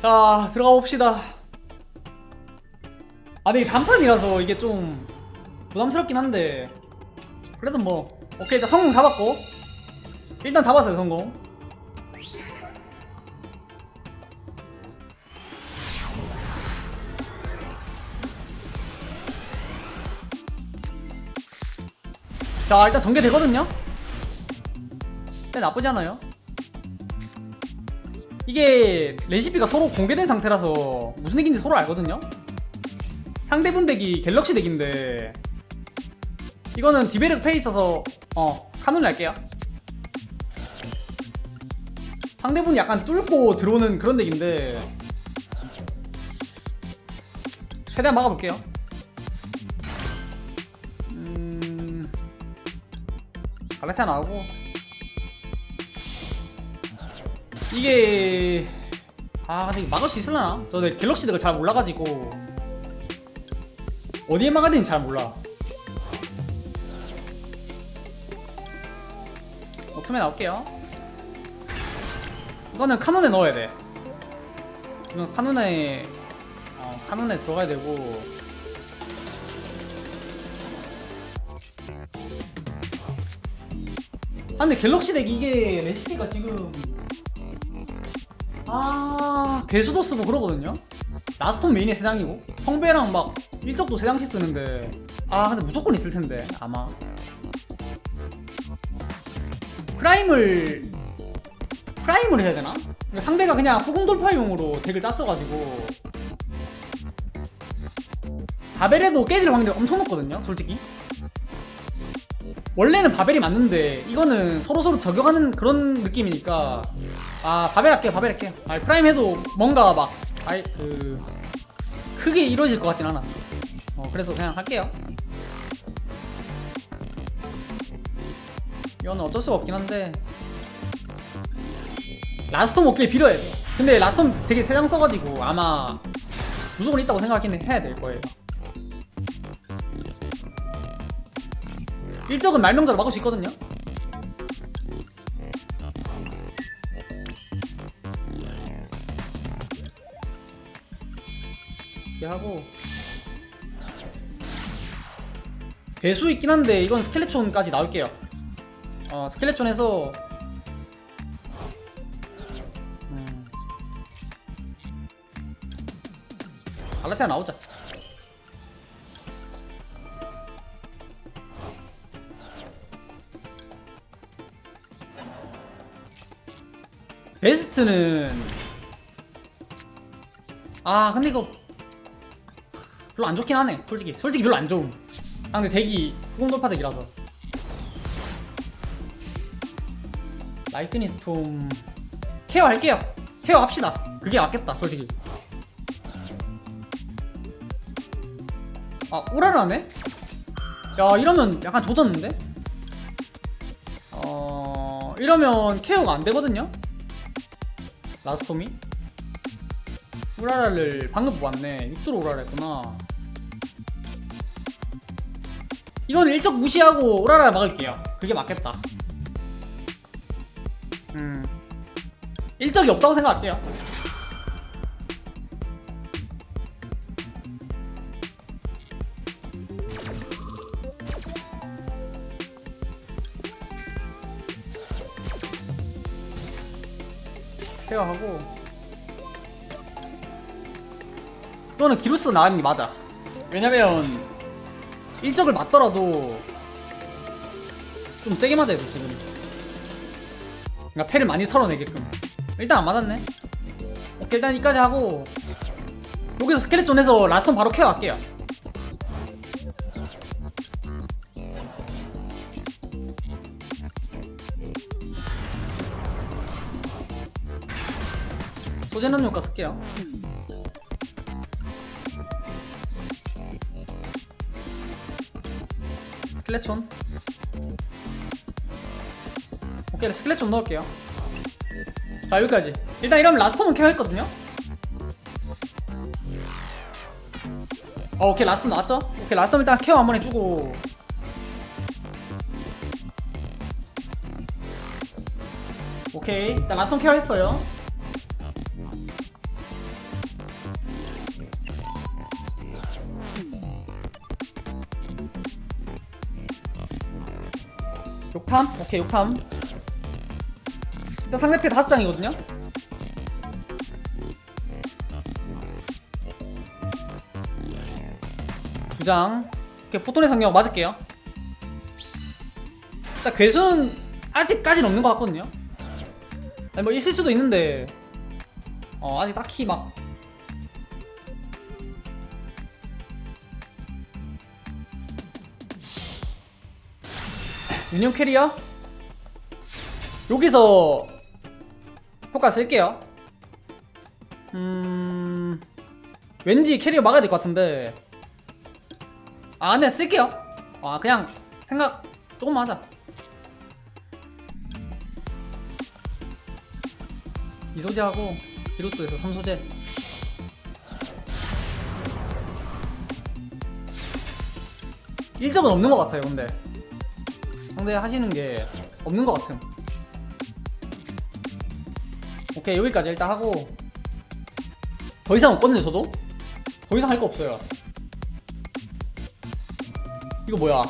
자 들어가 봅시다. 아 이게 단판이라서 이게 좀 부담스럽긴 한데. 그래도 뭐 오케이 일단 성공 잡았고. 일단 잡았어요 성공 자 일단 전개되거든요? 일단 나쁘지 않아요. 이게 레시피가 서로 공개된 상태라서 무슨 덱인지 서로 알거든요? 상대분 덱이 갤럭시 덱인데 이거는 디베르 페이 있어서 어 카눈을 할게요. 상대분이 약간 뚫고 들어오는 그런 덱인데 최대한 막아볼게요 갈라티아 나오고. 이게 아 근데 이거 막을 수 있을라나? 저내 갤럭시 덱을 잘 몰라가지고. 어디에 막아야 되는지 잘 몰라. 오프맨 나올게요. 이거는 카논에 넣어야 돼. 이건 카논에 어, 카논에 들어가야 되고 아 근데 갤럭시 덱 이게 레시피가 지금 아 괴수도 쓰고 그러거든요? 라스톤 메인에 3장이고 성배랑 막 일적도 3장씩 쓰는데 아 근데 무조건 있을 텐데 아마. 프라임을 프라임을 해야 되나? 그러니까 상대가 그냥 후공 돌파용으로 덱을 짰어가지고. 바벨에도 깨질 확률이 엄청 높거든요 솔직히 원래는 바벨이 맞는데 이거는 서로서로 저격하는 그런 느낌이니까. 아 바벨 할게요 바벨 할게요. 아 프라임 해도 뭔가 막 아이 그 크게 이루어질 것 같진 않아. 어 그래서 그냥 할게요. 이거는 어쩔 수가 없긴 한데. 라스톰 빌어야 돼 근데 라스톰 되게 세장 써가지고 아마 무조건 있다고 생각하긴 해야 될 거예요 일적은 말명자로 막을 수 있거든요. 이렇게 하고. 배수 있긴 한데 이건 스켈레톤까지 나올게요. 어 스켈레톤에서. 음. 알라테아 나오자 베스트는 아 근데 이거 별로 안 좋긴 하네 솔직히. 솔직히 별로 안 좋음. 아 근데 덱이 후공 돌파 덱이라서. 라이트닝 스톰. 케어 할게요. 케어 합시다. 그게 맞겠다 솔직히. 아 우라라네? 야 이러면 약간 조졌는데? 어 이러면 케어가 안 되거든요? 라스톰이? 우라라를 방금 보았네. 6도로 우라라 했구나. 이건 일적 무시하고 우라라 막을게요. 그게 맞겠다. 음. 일적이 없다고 생각할게요 케어하고. 이거는 기루스 나가는 게 맞아. 왜냐면 일적을 맞더라도 좀 세게 맞아야 돼 지금 그러니까 패를 많이 털어내게끔. 일단 안 맞았네. 오케이 일단 이까지 하고. 여기서 스켈레톤에서 라스톤 바로 케어 할게요 소재는 효과 쓸게요. 스켈레톤 오케이 스켈레톤 넣을게요. 자 여기까지. 일단 이러면 라스톰은 케어했거든요. 어, 오케이 라스톰 나왔죠? 오케이 라스톰 일단 케어 한번 해주고. 오케이 일단 라스톤 케어 했어요 욕탐? 오케이 욕탐. 일단 상대패 다섯 장이거든요? 두장. 이렇게 포톤의 상력 맞을게요. 일단 괴수는 아직까지는 없는 것 같거든요? 아니 뭐 있을 수도 있는데. 어 아직 딱히 막 유니온 캐리어? 여기서 효과 쓸게요. 음 왠지 캐리어 막아야 될 것 같은데. 아 네 쓸게요. 아 그냥 생각 조금만 하자. 이 소재하고 디로스에서 3소재. 일적은 없는 것 같아요 근데 상대 하시는 게 없는 것 같음 오케이 여기까지 일단 하고. 더 이상 없거든요 저도? 더 이상 할 거 없어요. 이거 뭐야?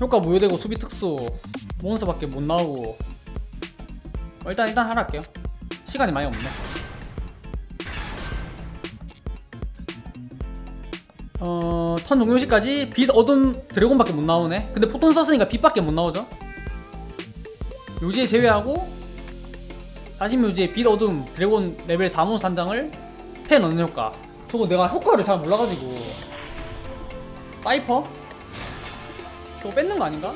효과 무효되고 수비 특수 몬스터밖에 못 나오고. 어, 일단 일단 하나 할게요. 시간이 많이 없네 어... 턴 종료 시까지 빛 어둠 드래곤밖에 못 나오네 근데 포톤 썼으니까 빛밖에 못 나오죠 묘지에 제외하고 다시 묘지에 빛 어둠 드래곤 레벨 4몬스 한 장을 패 넣는 효과 저거 내가 효과를 잘 몰라가지고 사이퍼? 저거 뺏는 거 아닌가?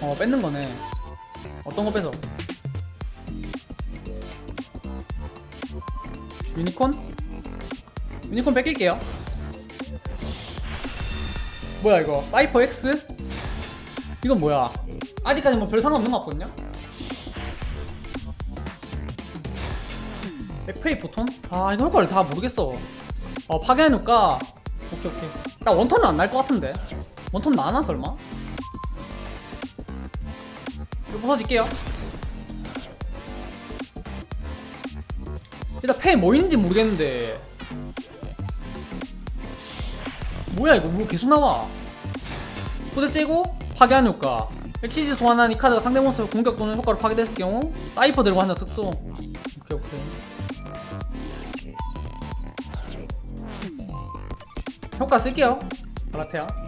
어 뺏는 거네 어떤 거 뺏어? 유니콘? 유니콘 뺏길게요. 뭐야 이거? 사이퍼 X? 이건 뭐야? 아직까지 뭐 별 상관없는 거 같거든요? FA 보톤? 아 이거 효과를 다 모르겠어. 어 파괴하니까? 오케이 오케이. 나 원턴은 안 날 것 같은데. 원턴 나나 설마? 이거 부서질게요. 일단 패 뭐있는지 모르겠는데 뭐야 이거 뭐 계속 나와. 소대 째고 파괴하는 효과. 엑시즈 소환한 이 카드가 상대 몬스터 공격 또는 효과로 파괴됐을 경우 사이퍼 들고 한다 특수. 오케이 오케이. 효과 쓸게요. 갈라테아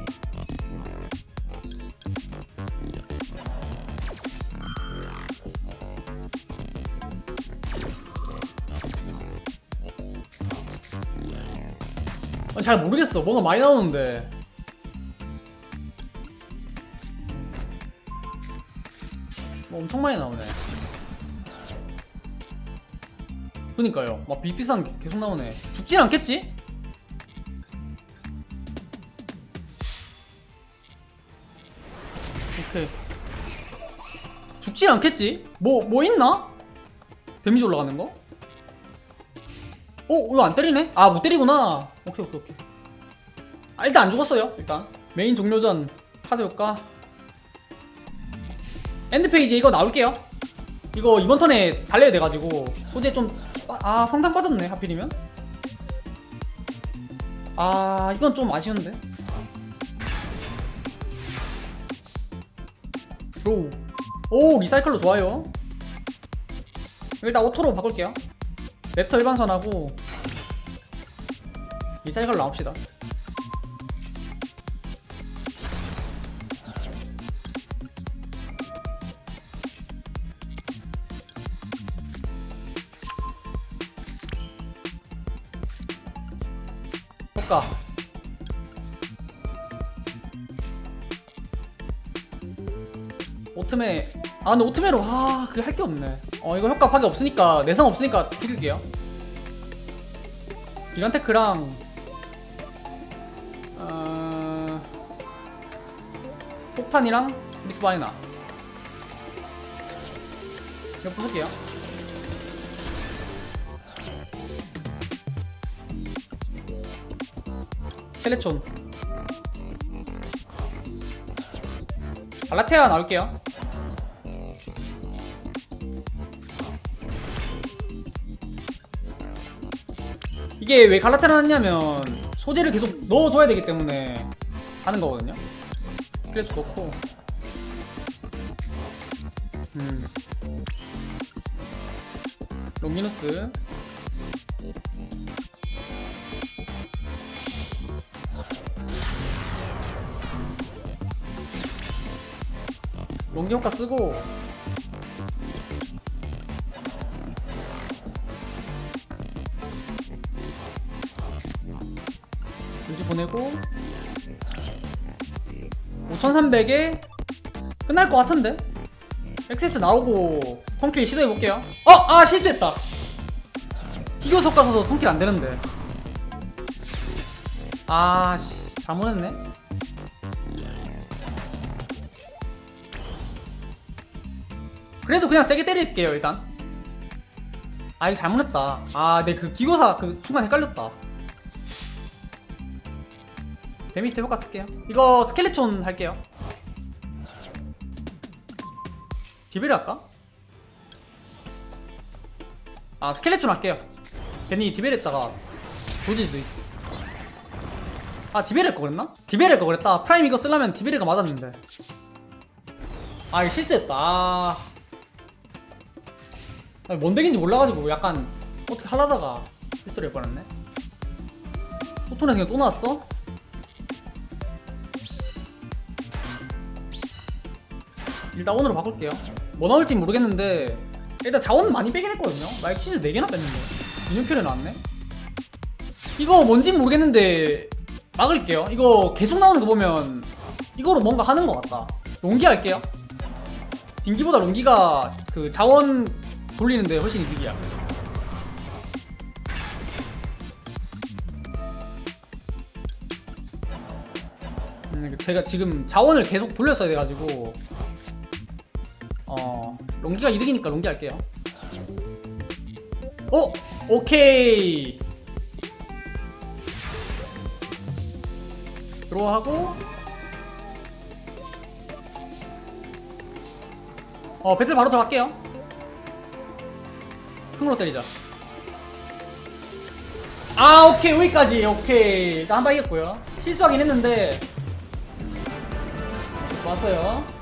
아, 잘 모르겠어 뭔가 많이 나오는데 뭐 엄청 많이 나오네 그니까요 막 비비싼 게 계속 나오네 죽진 않겠지? 오케이 죽진 않겠지? 뭐, 뭐 있나? 데미지 올라가는 거? 어? 이거 안 때리네? 아, 못 때리구나. 오케이, 오케이, 오케이. 아, 일단 안 죽었어요. 일단. 메인 종료전 카드 효과. 엔드페이지 이거 나올게요. 이거 이번 턴에 달려야 돼가지고. 소재 좀, 빠- 아, 성장 빠졌네. 하필이면. 아, 이건 좀 아쉬운데. 오, 오 리사이클로 좋아요. 일단 오토로 바꿀게요. 랩터 일반선하고 리사이클로 나옵시다. 효과 오트메. 아 근데 오트메로 아 그게 할 게 없네. 어 이거 효과 파괴 없으니까 내성 없으니까 드릴게요. 이란테크랑 폭탄이랑 리스바이나. 이거 부술게요. 텔레촌. 갈라테아 나올게요. 이게 왜 갈라테아 나왔냐면 소재를 계속 넣어줘야 되기 때문에 하는 거거든요 그래서 그렇고 음. 롱미누스? 롱기 효과 쓰고. 유지 보내고 5300에 끝날 것 같은데? 엑세스 나오고 통킬 시도해볼게요. 어! 아 실수했다. 기교 섞어서도 통킬 안되는데. 아씨. 잘못했네. 그래도 그냥 세게 때릴게요 일단. 아 이거 잘못했다. 아 내 그 기고사 그 순간 헷갈렸다 데미지 효과 쓸게요. 이거 스켈레톤 할게요. 디베르 할까? 아 스켈레톤 할게요. 괜히 디베르 했다가 조질 수도 있어. 아 디베르 할거 그랬나? 디베르 할거 그랬다. 프라임 이거 쓰려면 디베르가 맞았는데. 아 이거 실수했다. 아. 아니, 뭔 덱인지 몰라가지고 약간 어떻게 하려다가 실수를 해버렸네. 포톤에서 그냥 또 나왔어? 일단 오늘로 바꿀게요. 뭐 나올지 모르겠는데 일단 자원 많이 빼긴 했거든요. 마이크 치즈 4개나 뺐는데. 인용표를 나왔네. 이거 뭔진 모르겠는데 막을게요. 이거 계속 나오는 거 보면 이거로 뭔가 하는 것 같다. 롱기 할게요. 딩기보다 롱기가 그 자원 돌리는데 훨씬 이득이야. 음, 제가 지금 자원을 계속 돌렸어야 돼가지고 어. 롱기가 이득이니까 롱기 할게요. 오! 오케이. 들어하고. 어 배틀 바로 들어갈게요. 흥으로 때리자. 아 오케이. 여기까지. 오케이. 일단 한방 이겼고요. 실수하긴 했는데. 좋았어요